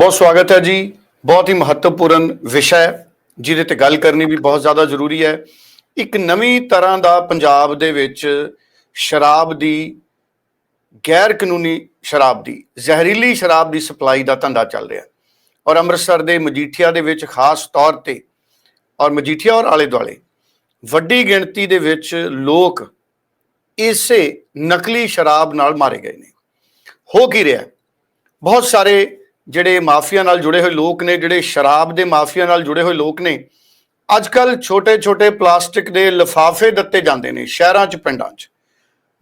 ਬਹੁਤ ਸਵਾਗਤ ਹੈ ਜੀ। ਬਹੁਤ ਹੀ ਮਹੱਤਵਪੂਰਨ ਵਿਸ਼ਾ ਹੈ, ਜਿਹਦੇ ਤੇ ਗੱਲ ਕਰਨੀ ਵੀ ਬਹੁਤ ਜ਼ਿਆਦਾ ਜ਼ਰੂਰੀ ਹੈ। ਇੱਕ ਨਵੀਂ ਤਰ੍ਹਾਂ ਦਾ ਪੰਜਾਬ ਦੇ ਵਿੱਚ ਸ਼ਰਾਬ ਦੀ ਗੈਰ ਕਾਨੂੰਨੀ ਸ਼ਰਾਬ ਦੀ, ਜ਼ਹਿਰੀਲੀ ਸ਼ਰਾਬ ਦੀ ਸਪਲਾਈ ਦਾ ਧੰਦਾ ਚੱਲ ਰਿਹਾ ਔਰ ਅੰਮ੍ਰਿਤਸਰ ਦੇ ਮਜੀਠੀਆ ਦੇ ਵਿੱਚ ਖਾਸ ਤੌਰ ਤੇ, ਔਰ ਮਜੀਠੀਆ ਔਰ ਆਲੇ ਦੁਆਲੇ ਵੱਡੀ ਗਿਣਤੀ ਦੇ ਵਿੱਚ ਲੋਕ ਇਸੇ ਨਕਲੀ ਸ਼ਰਾਬ ਨਾਲ ਮਾਰੇ ਗਏ ਨੇ। ਹੋ ਕੀ ਰਿਹਾ ਬਹੁਤ ਸਾਰੇ ਜਿਹੜੇ ਮਾਫੀਆ ਨਾਲ ਜੁੜੇ ਹੋਏ ਲੋਕ ਨੇ, ਜਿਹੜੇ ਸ਼ਰਾਬ ਦੇ ਮਾਫੀਆ ਨਾਲ ਜੁੜੇ ਹੋਏ ਲੋਕ ਨੇ ਅੱਜ ਕੱਲ ਛੋਟੇ-ਛੋਟੇ ਪਲਾਸਟਿਕ ਦੇ ਲਿਫਾਫੇ ਦਿੱਤੇ ਜਾਂਦੇ ਨੇ ਸ਼ਹਿਰਾਂ 'ਚ, ਪਿੰਡਾਂ 'ਚ।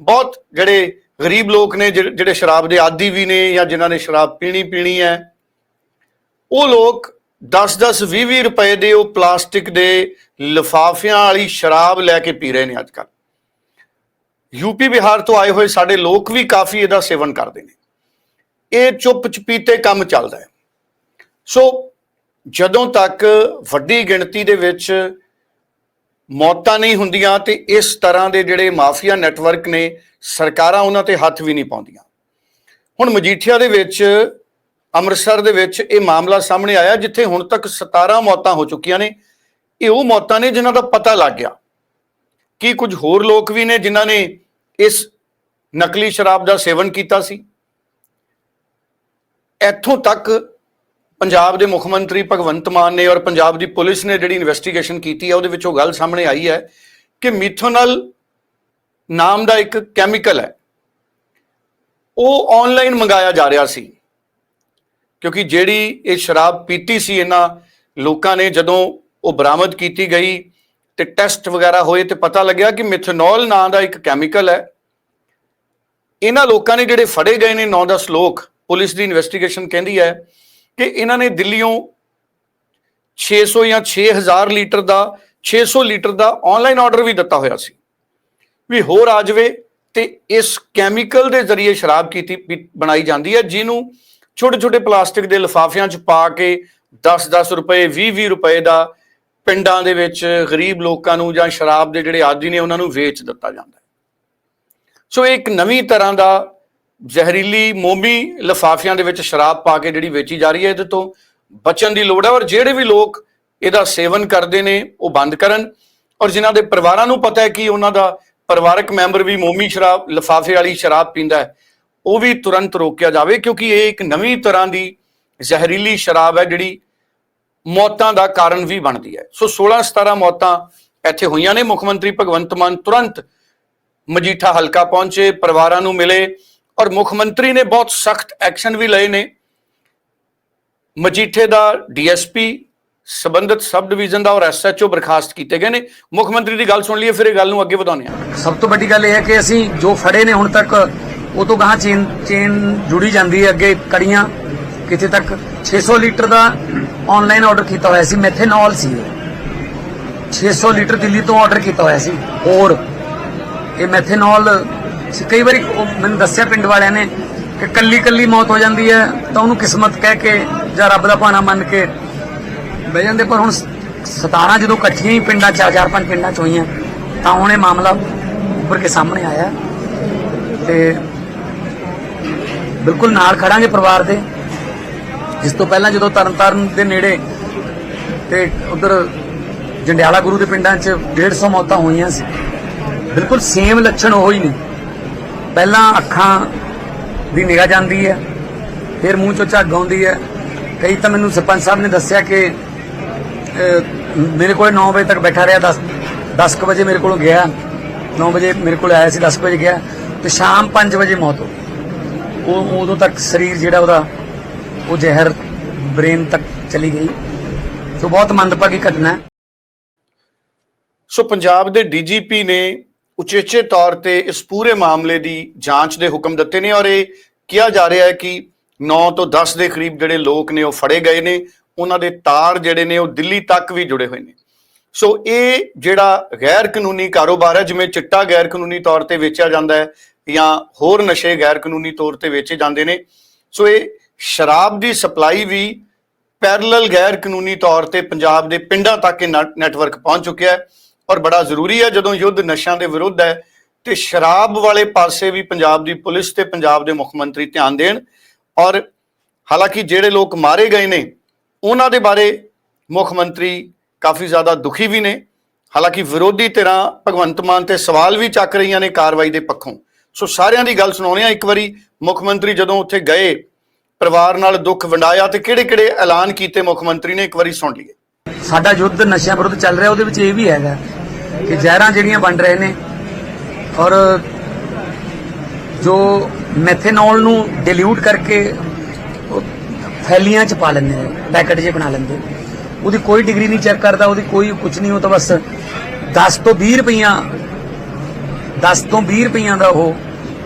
ਬਹੁਤ ਜਿਹੜੇ ਗਰੀਬ ਲੋਕ ਨੇ, ਜਿਹੜੇ ਜਿਹੜੇ ਸ਼ਰਾਬ ਦੇ ਆਦੀ ਵੀ ਨੇ ਜਾਂ ਜਿਨ੍ਹਾਂ ਨੇ ਸ਼ਰਾਬ ਪੀਣੀ ਪੀਣੀ ਹੈ, ਉਹ ਲੋਕ 10-10 20-20 ਰੁਪਏ ਦੇ ਉਹ ਪਲਾਸਟਿਕ ਦੇ ਲਿਫਾਫਿਆਂ ਵਾਲੀ ਸ਼ਰਾਬ ਲੈ ਕੇ ਪੀ ਰਹੇ ਨੇ ਅੱਜ ਕੱਲ ਯੂਪੀ ਬਿਹਾਰ ਤੋਂ ਆਏ ਹੋਏ ਸਾਡੇ ਲੋਕ ਵੀ ਕਾਫੀ ਇਹਦਾ ਸੇਵਨ ਕਰਦੇ ਨੇ। ਇਹ ਚੁੱਪ ਚਪੀਤੇ ਕੰਮ ਚੱਲਦਾ ਹੈ। ਸੋ ਜਦੋਂ ਤੱਕ ਵੱਡੀ ਗਿਣਤੀ ਦੇ ਵਿੱਚ ਮੌਤਾਂ ਨਹੀਂ ਹੁੰਦੀਆਂ ਤੇ ਇਸ ਤਰ੍ਹਾਂ ਦੇ ਜਿਹੜੇ ਮਾਫੀਆ ਨੈਟਵਰਕ ਨੇ, ਸਰਕਾਰਾਂ ਉਹਨਾਂ ਤੇ ਹੱਥ ਵੀ ਨਹੀਂ ਪਾਉਂਦੀਆਂ। ਹੁਣ ਮਜੀਠੀਆ ਦੇ ਵਿੱਚ, ਅੰਮ੍ਰਿਤਸਰ ਦੇ ਵਿੱਚ ਇਹ ਮਾਮਲਾ ਸਾਹਮਣੇ ਆਇਆ ਜਿੱਥੇ ਹੁਣ ਤੱਕ 17 ਮੌਤਾਂ ਹੋ ਚੁੱਕੀਆਂ ਨੇ। ਇਹ ਉਹ ਮੌਤਾਂ ਨੇ ਜਿਨ੍ਹਾਂ ਦਾ ਪਤਾ ਲੱਗ ਗਿਆ। ਕੀ ਕੁਝ ਹੋਰ ਲੋਕ ਵੀ ਨੇ ਜਿਨ੍ਹਾਂ ਨੇ ਇਸ ਨਕਲੀ ਸ਼ਰਾਬ ਦਾ ਸੇਵਨ ਕੀਤਾ ਸੀ? ਇੱਥੋਂ ਤੱਕ ਪੰਜਾਬ ਦੇ ਮੁੱਖ ਮੰਤਰੀ ਭਗਵੰਤ ਮਾਨ ਨੇ ਔਰ ਪੰਜਾਬ ਦੀ ਪੁਲਿਸ ਨੇ ਜਿਹੜੀ ਇਨਵੈਸਟੀਗੇਸ਼ਨ ਕੀਤੀ ਹੈ ਉਹਦੇ ਵਿੱਚੋਂ ਗੱਲ ਸਾਹਮਣੇ ਆਈ ਹੈ ਕਿ ਮਿਥੋਨਲ ਨਾਮ ਦਾ ਇੱਕ ਕੈਮੀਕਲ ਹੈ। ਉਹ ਆਨਲਾਈਨ ਮੰਗਾਇਆ ਜਾ ਰਿਹਾ ਸੀ, ਕਿਉਂਕਿ ਜਿਹੜੀ ਇਹ ਸ਼ਰਾਬ ਪੀਤੀ ਸੀ, ਇਹਨਾਂ ਲੋਕਾਂ ਨੇ ਜਦੋਂ ਉਹ ਬਰਾਮਦ ਕੀਤੀ ਗਈ ਤੇ ਟੈਸਟ ਵਗੈਰਾ ਹੋਏ ਤੇ ਪਤਾ ਲੱਗਿਆ ਕਿ ਮਿਥਨੋਲ ਨਾਂ ਦਾ ਇੱਕ ਕੈਮੀਕਲ ਹੈ। ਇਹਨਾਂ ਲੋਕਾਂ ਨੇ ਜਿਹੜੇ ਫੜੇ ਗਏ ਨੇ 9-10 ਲੋਕ ਪੁਲਿਸ ਦੀ ਇਨਵੈਸਟੀਗੇਸ਼ਨ ਕਹਿੰਦੀ ਹੈ ਕਿ ਇਹਨਾਂ ਨੇ ਦਿੱਲੀੋਂ 600 ਜਾਂ 6000 ਲੀਟਰ ਦਾ 600 ਲੀਟਰ ਦਾ ਆਨਲਾਈਨ ਆਰਡਰ ਵੀ ਦਿੱਤਾ ਹੋਇਆ ਸੀ। ਵੀ ਹੋਰ ਆ ਜਾਵੇ ਤੇ ਇਸ ਕੈਮੀਕਲ ਦੇ ਜ਼ਰੀਏ ਸ਼ਰਾਬ ਕੀਤੀ ਪੀ- ਬਣਾਈ ਜਾਂਦੀ ਹੈ, ਜਿਹਨੂੰ ਛੋਟੇ ਛੋਟੇ ਪਲਾਸਟਿਕ ਦੇ ਲਿਫਾਫਿਆਂ 'ਚ ਪਾ ਕੇ 10-10 ਰੁਪਏ 20-20 ਰੁਪਏ ਦਾ ਪਿੰਡਾਂ ਦੇ ਵਿੱਚ ਗਰੀਬ ਲੋਕਾਂ ਨੂੰ ਜਾਂ ਸ਼ਰਾਬ ਦੇ ਜਿਹੜੇ ਆਦੀ ਨੇ ਉਹਨਾਂ ਨੂੰ ਵੇਚ ਦਿੱਤਾ ਜਾਂਦਾ ਸੋ ਇਹ ਇੱਕ ਨਵੀਂ ਤਰ੍ਹਾਂ ਦਾ ਜ਼ਹਿਰੀਲੀ ਮੋਮੀ ਲਿਫਾਫਿਆਂ ਦੇ ਵਿੱਚ ਸ਼ਰਾਬ ਪਾ ਕੇ ਜਿਹੜੀ ਵੇਚੀ ਜਾ ਰਹੀ ਹੈ ਇਹਦੇ ਤੋਂ ਬਚਣ ਦੀ ਲੋੜ ਹੈ ਔਰ ਜਿਹੜੇ ਵੀ ਲੋਕ ਇਹਦਾ ਸੇਵਨ ਕਰਦੇ ਨੇ, ਉਹ ਬੰਦ ਕਰਨ। ਔਰ ਜਿਨ੍ਹਾਂ ਦੇ ਪਰਿਵਾਰਾਂ ਨੂੰ ਪਤਾ ਹੈ ਕਿ ਉਹਨਾਂ ਦਾ ਪਰਿਵਾਰਕ ਮੈਂਬਰ ਵੀ ਮੋਮੀ ਸ਼ਰਾਬ, ਲਿਫਾਫੇ ਵਾਲੀ ਸ਼ਰਾਬ ਪੀਂਦਾ ਹੈ, ਉਹ ਵੀ ਤੁਰੰਤ ਰੋਕਿਆ ਜਾਵੇ ਕਿਉਂਕਿ ਇਹ ਇੱਕ ਨਵੀਂ ਤਰ੍ਹਾਂ ਦੀ ਜ਼ਹਿਰੀਲੀ ਸ਼ਰਾਬ ਹੈ ਜਿਹੜੀ ਮੌਤਾਂ ਦਾ ਕਾਰਨ ਵੀ ਬਣਦੀ ਹੈ। ਸੋ 16 17 ਮੌਤਾਂ ਇੱਥੇ ਹੋਈਆਂ ਨੇ। ਮੁੱਖ ਮੰਤਰੀ ਭਗਵੰਤ ਮਾਨ ਤੁਰੰਤ ਮਜੀਠਾ ਹਲਕਾ ਪਹੁੰਚੇ, ਪਰਿਵਾਰਾਂ ਨੂੰ ਮਿਲੇ। ਔਰ ਮੁੱਖ ਮੰਤਰੀ ਨੇ ਬਹੁਤ ਸਖਤ ਐਕਸ਼ਨ ਵੀ ਲਏ ਨੇ। ਮਜੀਠੇ ਦਾ ਡੀਐਸਪੀ, ਸਬੰਧਤ ਸਬ ਡਿਵੀਜ਼ਨ ਦਾ ਔਰ ਐਸਐਚਓ ਬਰਖਾਸਤ ਕੀਤੇ ਗਏ ਨੇ। ਮੁੱਖ ਮੰਤਰੀ ਦੀ ਗੱਲ ਸੁਣ ਲਈਏ, ਫਿਰ ਇਹ ਗੱਲ ਨੂੰ ਅੱਗੇ ਵਧਾਉਂਦੇ ਹਾਂ। ਸਭ ਤੋਂ ਵੱਡੀ ਗੱਲ ਇਹ ਹੈ ਕਿ ਅਸੀਂ ਜੋ ਫੜੇ ਨੇ ਹੁਣ ਤੱਕ, ਉਹ ਤੋਂ ਗਾਂ ਚੇਨ ਚੇਨ ਜੁੜੀ ਜਾਂਦੀ ਹੈ ਅੱਗੇ ਕੜੀਆਂ। ਕਿਤੇ ਤੱਕ 600 ਲੀਟਰ ਦਾ ਆਨਲਾਈਨ ਆਰਡਰ ਕੀਤਾ ਹੋਇਆ ਸੀ ਮੈਥੇਨੋਲ ਸੀ ਇਹ। 600 ਲੀਟਰ ਦਿੱਲੀ ਤੋਂ ਆਰਡਰ ਕੀਤਾ ਹੋਇਆ ਸੀ। ਔਰ ਇਹ ਮੈਥੇਨੋਲ ਕਈ ਵਾਰੀ ਉਹ ਮੈਨੂੰ ਦੱਸਿਆ ਪਿੰਡ ਵਾਲਿਆਂ ਨੇ ਕਿ ਕੱਲੀ ਕੱਲੀ ਮੌਤ ਹੋ ਜਾਂਦੀ ਹੈ ਤਾਂ ਉਹਨੂੰ ਕਿਸਮਤ ਕਹਿ ਕੇ ਜਾਂ ਰੱਬ ਦਾ ਭਾਣਾ ਮੰਨ ਕੇ ਬਹਿ ਜਾਂਦੇ। ਪਰ ਹੁਣ 17 ਜਦੋਂ ਇਕੱਠੀਆਂ ਹੀ ਪਿੰਡਾਂ, ਚਾਰ ਚਾਰ, ਪੰਜ ਪਿੰਡਾਂ ਚ ਹੋਈਆਂ, ਤਾਂ ਹੁਣ ਇਹ ਮਾਮਲਾ ਉੱਪਰ ਕੇ ਸਾਹਮਣੇ ਆਇਆ। ਤੇ ਬਿਲਕੁਲ ਨਾਲ ਖੜਾਂਗੇ ਪਰਿਵਾਰ ਦੇ। ਇਸ ਤੋਂ ਪਹਿਲਾਂ ਜਦੋਂ ਤਰਨਤਾਰਨ ਦੇ ਨੇੜੇ ਤੇ ਉਧਰ ਜੰਡਿਆਲਾ ਗੁਰੂ ਦੇ ਪਿੰਡਾਂ 'ਚ 150 ਮੌਤਾਂ ਹੋਈਆਂ ਸੀ। ਬਿਲਕੁਲ ਸੇਮ ਲੱਛਣ ਉਹ ਹੀ ਨੇ। ਪਹਿਲਾਂ ਅੱਖਾਂ ਦੀ ਨਿਗਾਹ ਜਾਂਦੀ ਹੈ, ਫਿਰ ਮੂੰਹ ਚੋਂ ਝੱਗ ਆਉਂਦੀ ਹੈ। ਕਈ ਤਾਂ ਮੈਨੂੰ ਸਰਪੰਚ ਸਾਹਿਬ ਨੇ ਦੱਸਿਆ ਕਿ ਮੇਰੇ ਕੋਲ 9 ਵਜੇ ਤੱਕ ਬੈਠਾ ਰਿਹਾ 10 10 ਵਜੇ ਮੇਰੇ ਕੋਲੋਂ ਗਿਆ। 9 ਵਜੇ ਮੇਰੇ ਕੋਲ ਆਇਆ ਸੀ 10 ਵਜੇ ਗਿਆ। ਤੇ ਸ਼ਾਮ 5 ਵਜੇ ਮੌਤ ਹੋ ਗਈ। ਉਹ, ਉਦੋਂ ਤੱਕ ਸਰੀਰ ਜਿਹੜਾ ਉਹਦਾ, ਉਹ ਜ਼ਹਿਰ, ਬ੍ਰੇਨ ਤੱਕ ਚਲੀ ਗਈ। ਸੋ ਬਹੁਤ ਮੰਦਭਾਗੀ ਘਟਨਾ ਹੈ। ਸੋ ਪੰਜਾਬ ਦੇ ਡੀਜੀਪੀ ਨੇ ਉਚੇਚੇ ਤੌਰ ਤੇ ਇਸ ਪੂਰੇ ਮਾਮਲੇ ਦੀ ਜਾਂਚ ਦੇ ਹੁਕਮ ਦਿੱਤੇ ਨੇ ਔਰ ਇਹ ਕਿਹਾ ਜਾ ਰਿਹਾ ਹੈ ਕਿ 9 ਤੋਂ 10 ਦੇ ਕਰੀਬ ਜਿਹੜੇ ਲੋਕ ਨੇ ਉਹ ਫੜੇ ਗਏ ਨੇ, ਉਹਨਾਂ ਦੇ ਤਾਰ ਜਿਹੜੇ ਨੇ ਉਹ ਦਿੱਲੀ ਤੱਕ ਵੀ ਜੁੜੇ ਹੋਏ ਨੇ। ਸੋ ਇਹ ਜਿਹੜਾ ਗੈਰ ਕਾਨੂੰਨੀ ਕਾਰੋਬਾਰ ਹੈ, ਜਿਵੇਂ ਚਿੱਟਾ ਗੈਰ ਕਾਨੂੰਨੀ ਤੌਰ ਤੇ ਵੇਚਿਆ ਜਾਂਦਾ ਹੈ ਜਾਂ ਹੋਰ ਨਸ਼ੇ ਗੈਰ ਕਾਨੂੰਨੀ ਤੌਰ ਤੇ ਵੇਚੇ ਜਾਂਦੇ ਨੇ, ਸੋ ਇਹ ਸ਼ਰਾਬ ਦੀ ਸਪਲਾਈ ਵੀ ਪੈਰਲਲ ਗੈਰ ਕਾਨੂੰਨੀ ਤੌਰ ਤੇ ਪੰਜਾਬ ਦੇ ਪਿੰਡਾਂ ਤੱਕ ਇਹ ਨੈ- ਨੈਟਵਰਕ ਪਹੁੰਚ ਚੁੱਕਿਆ ਹੈ। ਔਰ ਬੜਾ ਜ਼ਰੂਰੀ ਹੈ ਜਦੋਂ ਯੁੱਧ ਨਸ਼ਿਆਂ ਦੇ ਵਿਰੁੱਧ ਹੈ ਤੇ ਸ਼ਰਾਬ ਵਾਲੇ ਪਾਸੇ ਵੀ ਪੰਜਾਬ ਦੀ ਪੁਲਿਸ ਤੇ ਪੰਜਾਬ ਦੇ ਮੁੱਖ ਮੰਤਰੀ ਧਿਆਨ ਦੇਣ। ਔਰ ਹਾਲਾਂਕਿ ਜਿਹੜੇ ਲੋਕ ਮਾਰੇ ਗਏ ਨੇ, ਉਹਨਾਂ ਦੇ ਬਾਰੇ ਮੁੱਖ ਮੰਤਰੀ ਕਾਫੀ ਜ਼ਿਆਦਾ ਦੁਖੀ ਵੀ ਨੇ। ਹਾਲਾਂਕਿ ਵਿਰੋਧੀ ਧਿਰਾਂ ਭਗਵੰਤ ਮਾਨ ਤੇ ਸਵਾਲ ਵੀ ਚੱਕ ਰਹੀਆਂ ਨੇ ਕਾਰਵਾਈ ਦੇ ਪੱਖੋਂ। ਸੋ ਸਾਰਿਆਂ ਦੀ ਗੱਲ ਸੁਣਾਉਂਦੇ ਆ ਇੱਕ ਵਾਰੀ, ਮੁੱਖ ਮੰਤਰੀ ਜਦੋਂ ਉੱਥੇ ਗਏ, ਪਰਿਵਾਰ ਨਾਲ ਦੁੱਖ ਵੰਡਾਇਆ ਤੇ ਕਿਹੜੇ-ਕਿਹੜੇ ਐਲਾਨ ਕੀਤੇ ਮੁੱਖ ਮੰਤਰੀ ਨੇ ਇੱਕ ਵਾਰੀ ਸੁਣ ਲਈਏ। ਸਾਡਾ ਯੁੱਧ ਨਸ਼ਿਆਂ ਵਿਰੁੱਧ ਚੱਲ ਰਿਹਾ, ਉਹਦੇ ਵਿੱਚ ਇਹ ਵੀ ਹੈਗਾ ਕਿ ਜ਼ਹਿਰਾਂ ਜਿਹੜੀਆਂ ਵੰਡ ਰਹੇ ਨੇ ਔਰ ਜੋ ਮੈਥੇਨੋਲ ਨੂੰ ਡਿਲੂਟ ਕਰਕੇ ਉਹ ਥੈਲੀਆਂ ਚ ਪਾ ਲੈਂਦੇ ਨੇ, ਪੈਕੇਟ ਜੇ ਬਣਾ ਲੈਂਦੇ। ਉਹਦੀ ਕੋਈ ਡਿਗਰੀ ਨਹੀਂ ਚੈੱਕ ਕਰਦਾ, ਉਹਦੀ ਕੋਈ ਕੁਝ ਨਹੀਂ, ਉਹ ਤਾਂ ਬਸ 10 ਤੋਂ 20 ਰੁਪਈਆ 10 ਤੋਂ 20 ਰੁਪਈਆ ਦਾ ਉਹ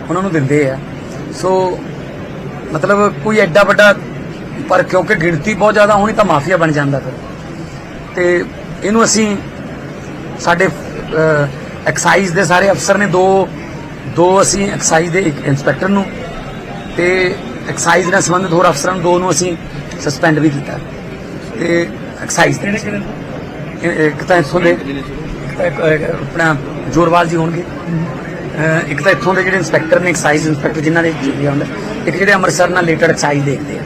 ਉਹਨਾਂ ਨੂੰ ਦਿੰਦੇ ਆ। ਸੋ ਮਤਲਬ ਕੋਈ ਐਡਾ ਵੱਡਾ ਪਰ ਕਿਉਂਕਿ ਗਿਣਤੀ ਬਹੁਤ ਜ਼ਿਆਦਾ ਹੋਣੀ ਤਾਂ ਮਾਫੀਆ ਬਣ ਜਾਂਦਾ ਫਿਰ। ਤੇ ਇਹਨੂੰ ਅਸੀਂ ਸਾਡੇ ਐਕਸਾਈਜ਼ ਦੇ ਸਾਰੇ ਅਫਸਰ ਨੇ ਦੋ ਦੋ ਅਸੀਂ ਐਕਸਾਈਜ਼ ਦੇ ਇੱਕ ਇੰਸਪੈਕਟਰ ਨੂੰ ਤੇ ਐਕਸਾਈਜ਼ ਨਾਲ ਸੰਬੰਧਿਤ ਹੋਰ ਅਫਸਰਾਂ ਨੂੰ ਦੋ ਨੂੰ ਅਸੀਂ ਸਸਪੈਂਡ ਵੀ ਕੀਤਾ। ਤੇ ਐਕਸਾਈਜ਼ ਦੇ ਇੱਕ ਤਾਂ ਇੱਥੋਂ ਦੇ ਆਪਣਾ ਜੋਰਵਾਲ ਜੀ ਹੋਣਗੇ। ਇੱਕ ਤਾਂ ਇੱਥੋਂ ਦੇ ਜਿਹੜੇ ਇੰਸਪੈਕਟਰ ਨੇ ਐਕਸਾਈਜ਼ ਇੰਸਪੈਕਟਰ ਜਿਨ੍ਹਾਂ ਦੇ ਜਿਹੜੇ ਹੁੰਦਾ ਇੱਕ ਜਿਹੜੇ ਅੰਮ੍ਰਿਤਸਰ ਨਾਲ ਰਿਲੇਟਡ ਐਕਸਾਈਜ਼ ਦੇਖਦੇ ਆ।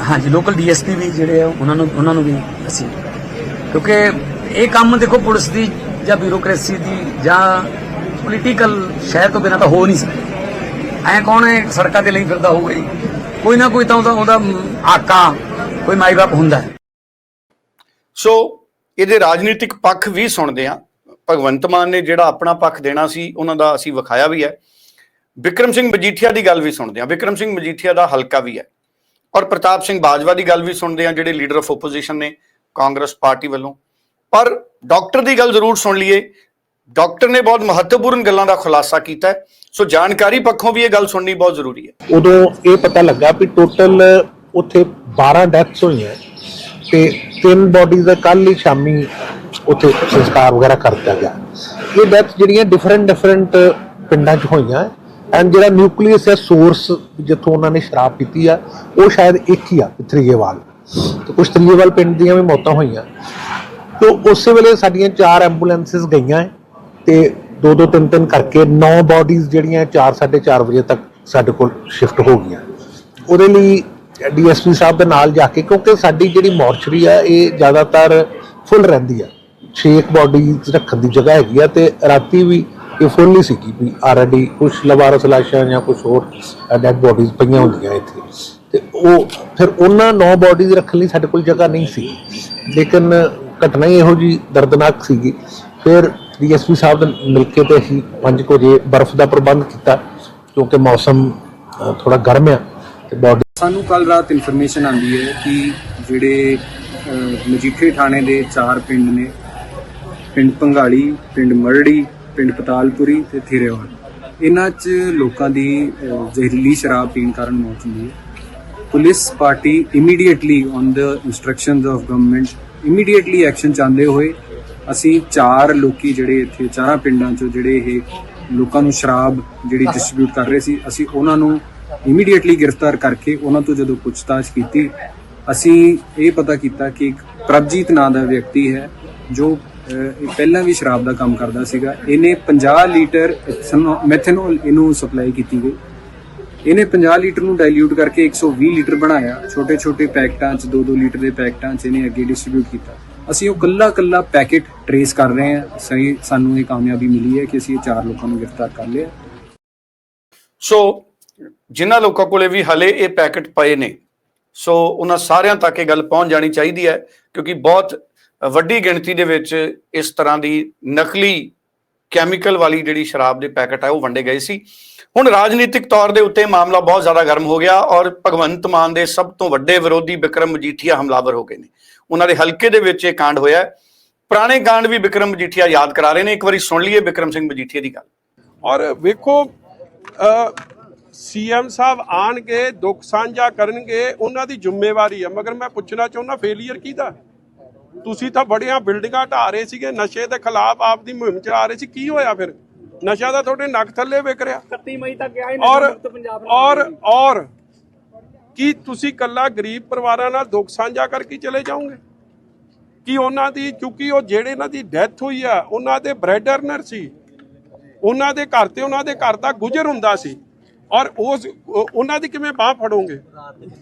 ਹਾਂਜੀ ਲੋਕਲ ਡੀਐਸਪੀ ਵੀ ਜਿਹੜੇ ਆ, ਉਹਨਾਂ ਨੂੰ ਉਹਨਾਂ ਨੂੰ ਵੀ ਅਸੀਂ ਕਿਉਂਕਿ ਇਹ ਕੰਮ ਦੇਖੋ ਪੁਲਿਸ ਦੀ ਜਾਂ ਬਿਊਰੋਕ੍ਰੇਸੀ ਦੀ ਜਾਂ ਪੋਲੀਟੀਕਲ ਸ਼ਹਿਰ ਤੋਂ ਬਿਨਾਂ ਤਾਂ ਹੋ ਨਹੀਂ ਸਕਦਾ। ਐ ਕੌਣ ਹੈ, ਸੜਕਾਂ ਤੇ ਲਈ ਫਿਰਦਾ ਹੋਊਗਾ ਜੀ। ਕੋਈ ਨਾ ਕੋਈ ਤਾਂ ਉਹਦਾ ਉਹਦਾ ਆਕਾ, ਕੋਈ ਮਾਈ ਬਾਪ ਹੁੰਦਾ ਹੈ। ਸੋ ਇਹਦੇ ਰਾਜਨੀਤਿਕ ਪੱਖ ਵੀ ਸੁਣਦੇ ਆ ਭਗਵੰਤ ਮਾਨ ਨੇ ਜਿਹੜਾ ਆਪਣਾ ਪੱਖ ਦੇਣਾ ਸੀ, ਉਹਨਾਂ ਦਾ ਅਸੀਂ ਵਿਖਾਇਆ ਵੀ ਹੈ। ਵਿਕਰਮ ਸਿੰਘ ਮਜੀਠੀਆ ਦੀ ਗੱਲ ਵੀ ਸੁਣਦੇ ਆ ਵਿਕਰਮ ਸਿੰਘ ਮਜੀਠੀਆ ਦਾ ਹਲਕਾ ਵੀ ਹੈ। ਔਰ ਪ੍ਰਤਾਪ ਸਿੰਘ ਬਾਜਵਾ ਦੀ ਗੱਲ ਵੀ ਸੁਣਦੇ ਆ ਜਿਹੜੇ ਲੀਡਰ ਆਫ ਆਪੋਜੀਸ਼ਨ ਨੇ ਕਾਂਗਰਸ ਪਾਰਟੀ ਵੱਲੋਂ। ਪਰ ਡਾਕਟਰ ਦੀ ਗੱਲ ਜ਼ਰੂਰ ਸੁਣ ਲਈਏ। ਡਾਕਟਰ ਨੇ ਬਹੁਤ ਮਹੱਤਵਪੂਰਨ ਗੱਲਾਂ ਦਾ ਖੁਲਾਸਾ ਕੀਤਾ ਹੈ। ਸੋ ਜਾਣਕਾਰੀ ਪੱਖੋਂ ਵੀ ਇਹ ਗੱਲ ਸੁਣਨੀ ਬਹੁਤ ਜ਼ਰੂਰੀ ਹੈ। ਉਦੋਂ ਇਹ ਪਤਾ ਲੱਗਾ ਵੀ ਟੋਟਲ ਉੱਥੇ 12 ਡੈਥਸ ਹੋਈਆਂ ਤੇ ਤਿੰਨ ਬੋਡੀਜ਼ ਦਾ ਕੱਲ ਹੀ ਸ਼ਾਮੀ ਉੱਥੇ ਸੰਸਕਾਰ ਵਗੈਰਾ ਕਰ ਦਿੱਤਾ ਗਿਆ। ਇਹ ਡੈਥ ਜਿਹੜੀਆਂ ਡਿਫਰੈਂਟ ਡਿਫਰੈਂਟ ਪਿੰਡਾਂ 'ਚ ਹੋਈਆਂ ਐਂਡ ਜਿਹੜਾ ਨਿਊਕਲੀਅਸ ਹੈ ਸੋਰਸ ਜਿੱਥੋਂ ਉਹਨਾਂ ਨੇ ਸ਼ਰਾਬ ਪੀਤੀ ਆ, ਉਹ ਸ਼ਾਇਦ ਇੱਕ ਹੀ ਆ, ਤ੍ਰਿਗੇਵਾਲ। ਤੇ ਕੁਝ ਤ੍ਰਿਗੇਵਾਲ ਪਿੰਡ ਦੀਆਂ ਵੀ ਮੌਤਾਂ ਹੋਈਆਂ। ਤੋ ਉਸੇ ਵੇਲੇ ਸਾਡੀਆਂ ਚਾਰ ਐਂਬੂਲੈਂਸਸ ਗਈਆਂ ਹੈ ਤੇ ਦੋ ਦੋ ਤਿੰਨ ਤਿੰਨ ਕਰਕੇ ਨੌ ਬਾਡੀਜ਼ ਜਿਹੜੀਆਂ 4 4:30 ਵਜੇ ਤੱਕ ਸਾਡੇ ਕੋਲ ਸ਼ਿਫਟ ਹੋ ਗਈਆਂ। ਉਹਦੇ ਲਈ ਡੀਐਸਪੀ ਸਾਹਿਬ ਦੇ ਨਾਲ ਜਾ ਕੇ, ਕਿਉਂਕਿ ਸਾਡੀ ਜਿਹੜੀ ਮੋਰਚਰੀ ਆ, ਇਹ ਜ਼ਿਆਦਾਤਰ ਫੁੱਲ ਰਹਿੰਦੀ ਆ। ਛੇ ਬਾਡੀਜ਼ ਰੱਖਣ ਦੀ ਜਗ੍ਹਾ ਹੈਗੀ ਆ, ਤੇ ਰਾਤੀ ਵੀ ਇਹ ਫੁੱਲ ਨਹੀਂ ਸੀਗੀ ਵੀ ਆਲਰੇਡੀ ਕੁਝ ਲਵਾਰਸ ਲਾਸ਼ਾਂ ਜਾਂ ਕੁਝ ਹੋਰ ਡੈਡ ਬੋਡੀਜ਼ ਪਈਆਂ ਹੁੰਦੀਆਂ ਇੱਥੇ। ਤੇ ਉਹ ਫਿਰ ਉਹਨਾਂ ਨੌ ਬੋਡੀਜ਼ ਰੱਖਣ ਲਈ ਸਾਡੇ ਕੋਲ ਜਗ੍ਹਾ ਨਹੀਂ ਸੀ। ਲੇਕਿਨ ਘਟਨਾ ਹੀ ਇਹੋ ਜੀ ਦਰਦਨਾਕ ਸੀਗੀ। ਫਿਰ ਡੀਐਸਪੀ ਸਾਹਿਬ ਨਾਲ ਮਿਲ ਕੇ ਤੇ ਅਸੀਂ 5 ਵਜੇ ਬਰਫ਼ ਦਾ ਪ੍ਰਬੰਧ ਕੀਤਾ ਕਿਉਂਕਿ ਮੌਸਮ ਅ, ਥੋੜਾ ਗਰਮ ਆ ਤੇ ਬੋਡੀ ਸਾਨੂੰ ਕੱਲ ਰਾਤ ਇਨਫੋਰਮੇਸ਼ਨ ਆਂਦੀ ਹੈ ਕਿ ਜਿਹੜੇ ਅਹ, ਮਜੀਠੇ ਥਾਣੇ ਦੇ ਚਾਰ ਪਿੰਡ ਨੇ ਪਿੰਡ ਪੰਗਾਲੀ ਪਿੰਡ ਮਰੜੀ ਪਿੰਡ ਪਤਾਲਪੁਰੀ ਤੇ ਥਿਰੇਵਾਲ। ਇਹਨਾਂ 'ਚ ਲੋਕਾਂ ਦੀ ਜ਼ਹਿਰੀਲੀ ਸ਼ਰਾਬ ਪੀਣ ਕਾਰਨ ਮੌਤ ਹੁੰਦੀ ਹੈ। Police party immediately on the instructions of government immediately action ਚਾਹੁੰਦੇ ਹੋਏ ਅਸੀਂ ਚਾਰ ਲੋਕੀ ਜਿਹੜੇ ਇੱਥੇ, ਚਾਰਾਂ ਪਿੰਡਾਂ 'ਚੋਂ ਜਿਹੜੇ ਇਹ ਲੋਕਾਂ ਨੂੰ ਸ਼ਰਾਬ ਜਿਹੜੀ ਡਿਸਟ੍ਰੀਬਿਊਟ ਕਰ ਰਹੇ ਸੀ, ਅਸੀਂ ਉਹਨਾਂ ਨੂੰ ਇਮੀਡੀਏਟਲੀ ਗ੍ਰਿਫਤਾਰ ਕਰਕੇ ਉਹਨਾਂ ਤੋਂ ਜਦੋਂ ਪੁੱਛਤਾਛ ਕੀਤੀ, ਅਸੀਂ ਇਹ ਪਤਾ ਕੀਤਾ ਕਿ ਇੱਕ ਪ੍ਰਭਜੀਤ ਨਾਂ ਦਾ ਵਿਅਕਤੀ ਹੈ ਜੋ ਇਹ ਪਹਿਲਾਂ ਵੀ ਸ਼ਰਾਬ ਦਾ ਕੰਮ ਕਰਦਾ ਸੀਗਾ। ਇਹਨੇ 50 ਲੀਟਰ ਮੈਥਨੋਲ ਇਹਨੂੰ ਸਪਲਾਈ ਕੀਤੀ ਗਈ। ਇਹਨੇ 50 ਲੀਟਰ ਨੂੰ ਡਾਈਲਿਊਟ ਕਰਕੇ 120 ਲੀਟਰ ਬਣਾਇਆ। ਛੋਟੇ ਛੋਟੇ ਪੈਕਟਾਂ 'ਚ 2-2 ਲੀਟਰ ਦੇ ਪੈਕਟਾਂ 'ਚ ਇਹਨੇ ਅੱਗੇ ਡਿਸਟ੍ਰੀਬਿਊਟ ਕੀਤਾ। ਅਸੀਂ ਉਹ ਕੱਲਾ ਕੱਲਾ ਪੈਕੇਟ ਟਰੇਸ ਕਰ ਰਹੇ ਹਾਂ। ਸਹੀ ਸਾਨੂੰ ਇਹ ਕਾਮਯਾਬੀ ਮਿਲੀ ਹੈ ਕਿ ਅਸੀਂ ਇਹ ਚਾਰ ਲੋਕਾਂ ਨੂੰ ਗ੍ਰਿਫਤਾਰ ਕਰ ਲਿਆ। ਸੋ ਜਿਨ੍ਹਾਂ ਲੋਕਾਂ ਕੋਲੇ ਵੀ ਹਲੇ ਇਹ ਪੈਕੇਟ ਪਏ ਨੇ ਸੋ ਉਹਨਾਂ ਸਾਰਿਆਂ ਤੱਕ ਇਹ ਗੱਲ ਪਹੁੰਚ ਜਾਣੀ ਚਾਹੀਦੀ ਹੈ, ਕਿਉਂਕਿ ਬਹੁਤ ਵੱਡੀ ਗਿਣਤੀ ਦੇ ਵਿੱਚ ਇਸ ਤਰ੍ਹਾਂ ਦੀ ਨਕਲੀ ਕੈਮੀਕਲ ਵਾਲੀ ਜਿਹੜੀ ਸ਼ਰਾਬ ਦੇ ਪੈਕੇਟ ਹੈ ਉਹ ਵੰਡੇ ਗਏ ਸੀ। ਹੁਣ ਰਾਜਨੀਤਿਕ ਤੌਰ ਦੇ ਉੱਤੇ ਮਾਮਲਾ ਬਹੁਤ ਜ਼ਿਆਦਾ ਗਰਮ ਹੋ ਗਿਆ ਔਰ ਭਗਵੰਤ ਮਾਨ ਦੇ ਸਭ ਤੋਂ ਵੱਡੇ ਵਿਰੋਧੀ ਵਿਕਰਮ ਮਜੀਠੀਆ ਹਮਲਾਵਰ ਹੋ ਗਏ ਨੇ। ਉਹਨਾਂ ਦੇ ਹਲਕੇ ਦੇ ਵਿੱਚ ਇਹ ਕਾਂਡ ਹੋਇਆ। ਪੁਰਾਣੇ ਕਾਂਡ ਵੀ ਵਿਕਰਮ ਮਜੀਠੀਆ ਯਾਦ ਕਰਾ ਰਹੇ ਨੇ। ਇੱਕ ਵਾਰੀ ਸੁਣ ਲਈਏ ਵਿਕਰਮ ਸਿੰਘ ਮਜੀਠੀਆ ਦੀ ਗੱਲ। ਔਰ ਵੇਖੋ ਸੀਐਮ ਸਾਹਿਬ ਆਣਗੇ, ਦੁੱਖ ਸਾਂਝਾ ਕਰਨਗੇ, ਉਹਨਾਂ ਦੀ ਜ਼ਿੰਮੇਵਾਰੀ ਹੈ ਮਗਰ ਮੈਂ ਪੁੱਛਣਾ ਚਾਹੁੰਦਾ ਫੇਲਿਅਰ ਕਿਹਦਾ? ਤੁਸੀਂ ਤਾਂ ਬੜੀਆਂ ਬਿਲਡਿੰਗਾਂ ਢਾ ਰਹੇ ਸੀਗੇ ਨਸ਼ੇ ਦੇ ਖਿਲਾਫ ਆਪਦੀ ਮੁਹਿੰਮ ਚਲਾ ਰਹੇ ਸੀ ਕੀ ਹੋਇਆ ਫਿਰ? ਨਸ਼ਾ ਤਾਂ ਤੁਹਾਡੇ ਨੱਕ ਥੱਲੇ ਵਿਕ ਰਿਹਾ। 31 ਮਈ ਤੱਕ ਗਿਆ ਔਰ ਔਰ ਔਰ ਕੀ ਤੁਸੀਂ ਕੱਲਾ ਗਰੀਬ ਪਰਿਵਾਰਾਂ ਨਾਲ ਦੁੱਖ ਸਾਂਝਾ ਕਰਕੇ ਚਲੇ ਜਾਓਗੇ? ਕਿ ਉਹਨਾਂ ਦੀ ਕਿਉਂਕਿ ਉਹ ਜਿਹੜੇ ਇਹਨਾਂ ਦੀ ਡੈਥ ਹੋਈ ਆ ਉਹਨਾਂ ਦੇ ਬ੍ਰੈਡ ਅਰਨਰ ਸੀ। ਉਹਨਾਂ ਦੇ ਘਰ ਤੇ ਉਹਨਾਂ ਦੇ ਘਰ ਦਾ ਗੁਜ਼ਰ ਹੁੰਦਾ ਸੀ। ਔਰ ਉਸ ਉਹਨਾਂ ਦੀ ਕਿਵੇਂ ਬਾਹ ਫੜੋਗੇ?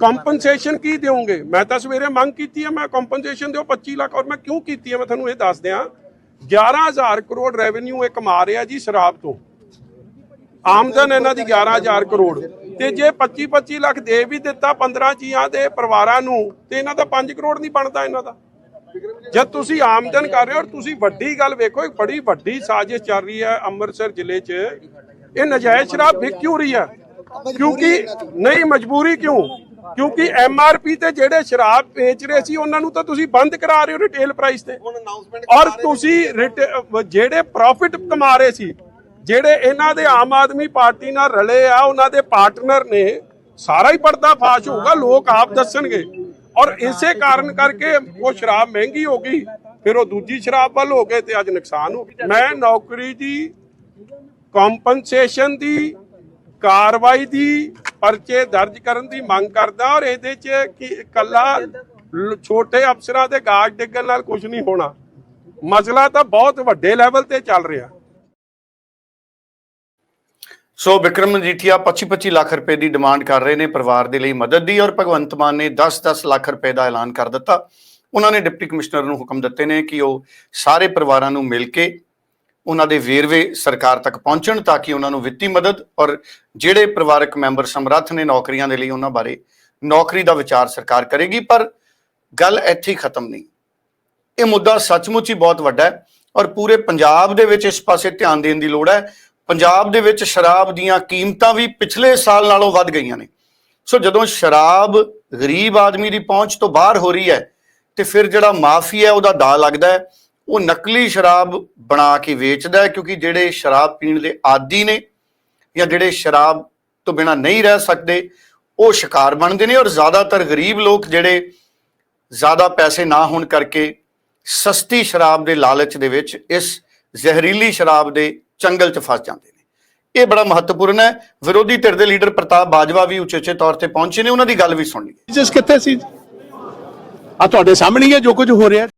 ਕੰਪਨਸੇਸ਼ਨ ਕੀ ਦਿਓਗੇ? ਮੈਂ ਤਾਂ ਸਵੇਰੇ ਮੰਗ ਕੀਤੀ ਹੈ ਮੈਂ ਕੰਪਨਸੇਸ਼ਨ ਦਿਓ 25 ਲੱਖ, ਔਰ ਮੈਂ ਕਿਉਂ ਕੀਤੀ ਹੈ ਮੈਂ ਤੁਹਾਨੂੰ ਇਹ ਦੱਸ ਦਿਆਂ 11000 ਕਰੋੜ ਰੈਵਨਿਊ ਇਹ ਕਮਾ ਰਿਹਾ ਜੀ ਸ਼ਰਾਬ ਤੋਂ। ਆਮਦਨ ਇਹਨਾਂ ਦੀ 11000 ਕਰੋੜ। ਤੇ ਜੇ 25 25 ਲੱਖ ਦੇ ਵੀ ਦਿੱਤਾ 15 ਜੀਆਂ ਦੇ ਪਰਿਵਾਰਾਂ ਨੂੰ, ਤੇ ਇਹਨਾਂ ਦਾ 5 ਕਰੋੜ ਨਹੀਂ ਬਣਦਾ ਇਹਨਾਂ ਦਾ। ਜਦ ਤੁਸੀਂ ਆਮਦਨ ਕਰ ਰਹੇ ਹੋ, ਔਰ ਤੁਸੀਂ ਵੱਡੀ ਗੱਲ ਵੇਖੋ, ਇੱਕ ਬੜੀ ਵੱਡੀ ਸਾਜ਼ਿਸ਼ ਚੱਲ ਰਹੀ ਹੈ ਅੰਮ੍ਰਿਤਸਰ ਜ਼ਿਲ੍ਹੇ 'ਚ। ਇਹ ਨਜਾਇਜ਼ ਸ਼ਰਾਬ ਵਿਕ ਕਿਉਂ ਰਹੀ ਹੈ? ਕਿਉਂਕਿ ਨਹੀਂ ਮਜਬੂਰੀ ਕਿਉਂ? ਕਿਉਂਕਿ ਐਮਆਰਪੀ ਤੇ ਜਿਹੜੇ ਸ਼ਰਾਬ ਵੇਚ ਰਹੇ ਸੀ ਉਹਨਾਂ ਨੂੰ ਤਾਂ ਤੁਸੀਂ ਬੰਦ ਕਰਾ ਰਹੇ ਹੋ ਰਿਟੇਲ ਪ੍ਰਾਈਸ ਤੇ। ਔਰ ਤੁਸੀਂ ਜਿਹੜੇ ਪ੍ਰੋਫਿਟ ਕਮਾ ਰਹੇ ਸੀ ਜਿਹੜੇ ਇਹਨਾਂ ਦੇ ਆਮ ਆਦਮੀ ਪਾਰਟੀ ਨਾਲ ਰਲੇ ਆ ਉਹਨਾਂ ਦੇ ਪਾਰਟਨਰ ਨੇ ਸਾਰਾ ਹੀ ਪਰਦਾ ਫਾਸ਼ ਹੋਊਗਾ ਲੋਕ ਆਪ ਦੱਸਣਗੇ। ਔਰ ਇਸੇ ਕਾਰਨ ਕਰਕੇ ਉਹ ਸ਼ਰਾਬ ਮਹਿੰਗੀ ਹੋ ਗਈ ਫਿਰ ਉਹ ਦੂਜੀ ਸ਼ਰਾਬ ਵੱਲ ਹੋ ਗਏ ਤੇ ਅੱਜ ਨੁਕਸਾਨ ਹੋ ਮੈਂ ਨੌਕਰੀ ਦੀ ਕੰਪਨਸੇਸ਼ਨ ਦੀ ਕਾਰਵਾਈ ਦੀ ਪਰਚੇ ਦਰਜ ਕਰਨ ਦੀ ਮੰਗ ਕਰਦਾ ਔਰ ਇਹਦੇ 'ਚ ਕਿ ਕੱਲਾ ਛੋਟੇ ਅਫਸਰਾਂ ਦੇ ਗਾਜ ਡਿੱਗਣ ਨਾਲ ਕੁਝ ਨਹੀਂ ਹੋਣਾ। ਮਸਲਾ ਤਾਂ ਬਹੁਤ ਵੱਡੇ ਲੈਵਲ ਤੇ ਚੱਲ ਰਿਹਾ। ਸੋ ਵਿਕਰਮ ਮਜੀਠੀਆ 25-25 ਲੱਖ ਰੁਪਏ ਦੀ ਡਿਮਾਂਡ ਕਰ ਰਹੇ ਨੇ ਪਰਿਵਾਰ ਦੇ ਲਈ ਮਦਦ ਦੀ ਔਰ ਭਗਵੰਤ ਮਾਨ ਨੇ 10-10 ਲੱਖ ਰੁਪਏ ਦਾ ਐਲਾਨ ਕਰ ਦਿੱਤਾ। ਉਹਨਾਂ ਨੇ ਡਿਪਟੀ ਕਮਿਸ਼ਨਰ ਨੂੰ ਹੁਕਮ ਦਿੱਤੇ ਨੇ ਕਿ ਉਹ ਸਾਰੇ ਪਰਿਵਾਰਾਂ ਨੂੰ ਮਿਲ ਕੇ ਉਹਨਾਂ ਦੇ ਵੇਰਵੇ ਸਰਕਾਰ ਤੱਕ ਪਹੁੰਚਣ ਤਾਂ ਕਿ ਉਹਨਾਂ ਨੂੰ ਵਿੱਤੀ ਮਦਦ ਔਰ ਜਿਹੜੇ ਪਰਿਵਾਰਕ ਮੈਂਬਰ ਸਮਰੱਥ ਨੇ ਨੌਕਰੀਆਂ ਦੇ ਲਈ ਉਹਨਾਂ ਬਾਰੇ ਨੌਕਰੀ ਦਾ ਵਿਚਾਰ ਸਰਕਾਰ ਕਰੇਗੀ, ਪਰ ਗੱਲ ਇੱਥੇ ਹੀ ਖਤਮ ਨਹੀਂ। ਇਹ ਮੁੱਦਾ ਸੱਚਮੁੱਚ ਹੀ ਬਹੁਤ ਵੱਡਾ ਹੈ ਔਰ ਪੂਰੇ ਪੰਜਾਬ ਦੇ ਵਿੱਚ ਇਸ ਪਾਸੇ ਧਿਆਨ ਦੇਣ ਦੀ ਲੋੜ ਹੈ। ਪੰਜਾਬ ਦੇ ਵਿੱਚ ਸ਼ਰਾਬ ਦੀਆਂ ਕੀਮਤਾਂ ਵੀ ਪਿਛਲੇ ਸਾਲ ਨਾਲੋਂ ਵੱਧ ਗਈਆਂ ਨੇ। ਸੋ ਜਦੋਂ ਸ਼ਰਾਬ ਗਰੀਬ ਆਦਮੀ ਦੀ ਪਹੁੰਚ ਤੋਂ ਬਾਹਰ ਹੋ ਰਹੀ ਹੈ ਤੇ ਫਿਰ ਜਿਹੜਾ ਮਾਫੀਆ ਹੈ ਉਹਦਾ ਦਾ ਲੱਗਦਾ ਹੈ। ਉਹ ਨਕਲੀ ਸ਼ਰਾਬ ਬਣਾ ਕੇ ਵੇਚਦਾ ਹੈ ਕਿਉਂਕਿ ਜਿਹੜੇ ਸ਼ਰਾਬ ਪੀਣ ਦੇ ਆਦੀ ਨੇ ਜਾਂ ਜਿਹੜੇ ਸ਼ਰਾਬ ਤੋਂ ਬਿਨਾ ਨਹੀਂ ਰਹਿ ਸਕਦੇ, ਉਹ ਸ਼ਿਕਾਰ ਬਣਦੇ ਨੇ ਔਰ ਜ਼ਿਆਦਾਤਰ ਗਰੀਬ ਲੋਕ ਜਿਹੜੇ ਜ਼ਿਆਦਾ ਪੈਸੇ ਨਾ ਹੋਣ ਕਰਕੇ ਸਸਤੀ ਸ਼ਰਾਬ ਦੇ ਲਾਲਚ ਦੇ ਵਿੱਚ ਇਸ ਜ਼ਹਿਰੀਲੀ ਸ਼ਰਾਬ ਦੇ ਚੰਗਲ 'ਚ ਫਸ ਜਾਂਦੇ ਨੇ। ਇਹ ਬੜਾ ਮਹੱਤਵਪੂਰਨ ਹੈ। ਵਿਰੋਧੀ ਧਿਰ ਦੇ ਲੀਡਰ ਪ੍ਰਤਾਪ ਬਾਜਵਾ ਵੀ ਉਚੇਚੇ ਤੌਰ ਤੇ ਪਹੁੰਚੇ ਨੇ, ਉਹਨਾਂ ਦੀ ਗੱਲ ਵੀ ਸੁਣ ਲਈ ਜਿਸ ਕਿੱਥੇ ਸੀ? ਆ ਤੁਹਾਡੇ ਸਾਹਮਣੇ ਹੀ ਹੈ ਜੋ ਕੁਝ ਹੋ ਰਿਹਾ।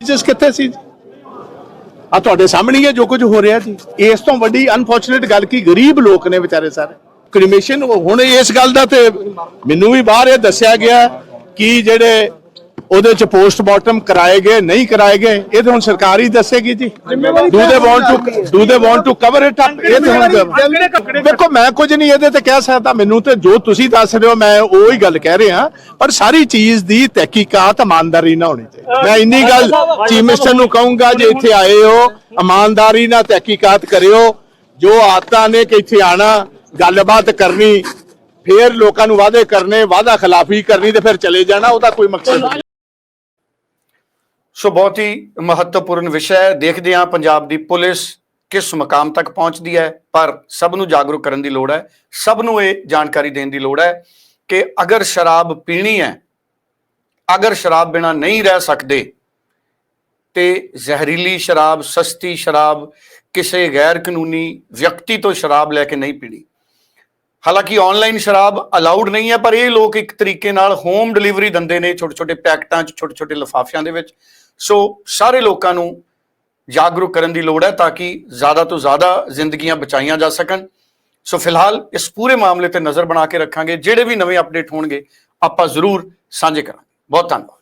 ਜਿਸ ਕਿੱਥੇ ਸੀ? ਆ ਤੁਹਾਡੇ ਸਾਹਮਣੇ ਹੀ ਹੈ ਜੋ ਕੁਝ ਹੋ ਰਿਹਾ ਜੀ। ਇਸ ਤੋਂ ਵੱਡੀ ਅਨਫੋਰਚੂਨੇਟ ਗੱਲ ਕੀ, ਗਰੀਬ ਲੋਕ ਨੇ ਵਿਚਾਰੇ ਸਾਰੇ। ਕ੍ਰਿਮੇਸ਼ਨ ਹੁਣ ਇਸ ਗੱਲ ਦਾ ਤੇ ਮੈਨੂੰ ਵੀ ਬਾਹਰ ਇਹ ਦੱਸਿਆ ਗਿਆ ਕਿ ਜਿਹੜੇ ਉਹਦੇ ਚ ਪੋਸਟਮਾਰਟਮ ਕਰਾਏ ਗਏ ਨਹੀਂ ਕਰਾਏ ਗਏ ਇਹ ਤੇ ਹੁਣ ਸਰਕਾਰ ਹੀ ਦੱਸੇਗੀ ਜੀ। Do they want to do they want to cover it up ਇਹ ਤੇ ਹੁਣ ਦੇਖੋ ਮੈਂ ਕੁਝ ਨਹੀਂ ਇਹਦੇ ਤੇ ਕਹਿ ਸਕਦਾ ਮੈਨੂੰ ਤੇ ਜੋ ਤੁਸੀਂ ਦੱਸ ਰਹੇ ਹੋ ਮੈਂ ਉਹ ਹੀ ਗੱਲ ਕਹਿ ਰਿਹਾ ਪਰ ਸਾਰੀ ਚੀਜ਼ ਦੀ ਤਹਿਕੀਕਾਤ ਇਮਾਨਦਾਰੀ ਨਾਲ ਹੋਣੀ ਚਾਹੀਦੀ। ਮੈਂ ਇੰਨੀ ਗੱਲ ਚੀਫ ਮਿਨਿਸਟਰ ਨੂੰ ਕਹੂੰਗਾ ਜੇ ਇੱਥੇ ਆਏ ਹੋ ਇਮਾਨਦਾਰੀ ਨਾਲ ਤਹਿਕੀਕਾਤ ਕਰਿਓ ਜੋ ਆਦਤਾਂ ਨੇ ਕਿ ਇੱਥੇ ਆਣਾ ਗੱਲਬਾਤ ਕਰਨੀ ਫੇਰ ਲੋਕਾਂ ਨੂੰ ਵਾਅਦੇ ਕਰਨੇ ਵਾਅਦਾ ਖਿਲਾਫੀ ਕਰਨੀ ਤੇ ਫਿਰ ਚਲੇ ਜਾਣਾ ਉਹਦਾ ਕੋਈ ਮਕਸਦ ਨਹੀਂ। ਸੋ ਬਹੁਤ ਹੀ ਮਹੱਤਵਪੂਰਨ ਵਿਸ਼ਾ ਹੈ। ਦੇਖਦੇ ਹਾਂ ਪੰਜਾਬ ਦੀ ਪੁਲਿਸ ਕਿਸ ਮਕਾਮ ਤੱਕ ਪਹੁੰਚਦੀ ਹੈ। ਪਰ ਸਭ ਨੂੰ ਜਾਗਰੂਕ ਕਰਨ ਦੀ ਲੋੜ ਹੈ। ਸਭ ਨੂੰ ਇਹ ਜਾਣਕਾਰੀ ਦੇਣ ਦੀ ਲੋੜ ਹੈ ਕਿ ਅਗਰ ਸ਼ਰਾਬ ਪੀਣੀ ਹੈ, ਅਗਰ ਸ਼ਰਾਬ ਬਿਨਾ ਨਹੀਂ ਰਹਿ ਸਕਦੇ, ਤੇ ਜ਼ਹਿਰੀਲੀ ਸ਼ਰਾਬ, ਸਸਤੀ ਸ਼ਰਾਬ, ਕਿਸੇ ਗੈਰ ਕਾਨੂੰਨੀ ਵਿਅਕਤੀ ਤੋਂ ਸ਼ਰਾਬ ਲੈ ਕੇ ਨਹੀਂ ਪੀਣੀ। ਹਾਲਾਂਕਿ ਆਨਲਾਈਨ ਸ਼ਰਾਬ ਅਲਾਉਡ ਨਹੀਂ ਹੈ, ਪਰ ਇਹ ਲੋਕ ਇੱਕ ਤਰੀਕੇ ਨਾਲ ਹੋਮ ਡਿਲੀਵਰੀ ਦਿੰਦੇ ਨੇ। ਛੋਟੇ ਛੋਟੇ ਪੈਕਟਾਂ 'ਚ ਛੋਟੇ ਛੋਟੇ ਲਿਫਾਫਿਆਂ ਦੇ ਵਿੱਚ। ਸੋ ਸਾਰੇ ਲੋਕਾਂ ਨੂੰ ਜਾਗਰੂਕ ਕਰਨ ਦੀ ਲੋੜ ਹੈ ਤਾਂ ਕਿ ਜ਼ਿਆਦਾ ਤੋਂ ਜ਼ਿਆਦਾ ਜ਼ਿੰਦਗੀਆਂ ਬਚਾਈਆਂ ਜਾ ਸਕਣ। ਸੋ ਫਿਲਹਾਲ ਇਸ ਪੂਰੇ ਮਾਮਲੇ ਤੇ ਨਜ਼ਰ ਬਣਾ ਕੇ ਰੱਖਾਂਗੇ। ਜਿਹੜੇ ਵੀ ਨਵੇਂ ਅਪਡੇਟ ਹੋਣਗੇ, ਆਪਾਂ ਜ਼ਰੂਰ ਸਾਂਝੇ ਕਰਾਂਗੇ। ਬਹੁਤ ਧੰਨਵਾਦ।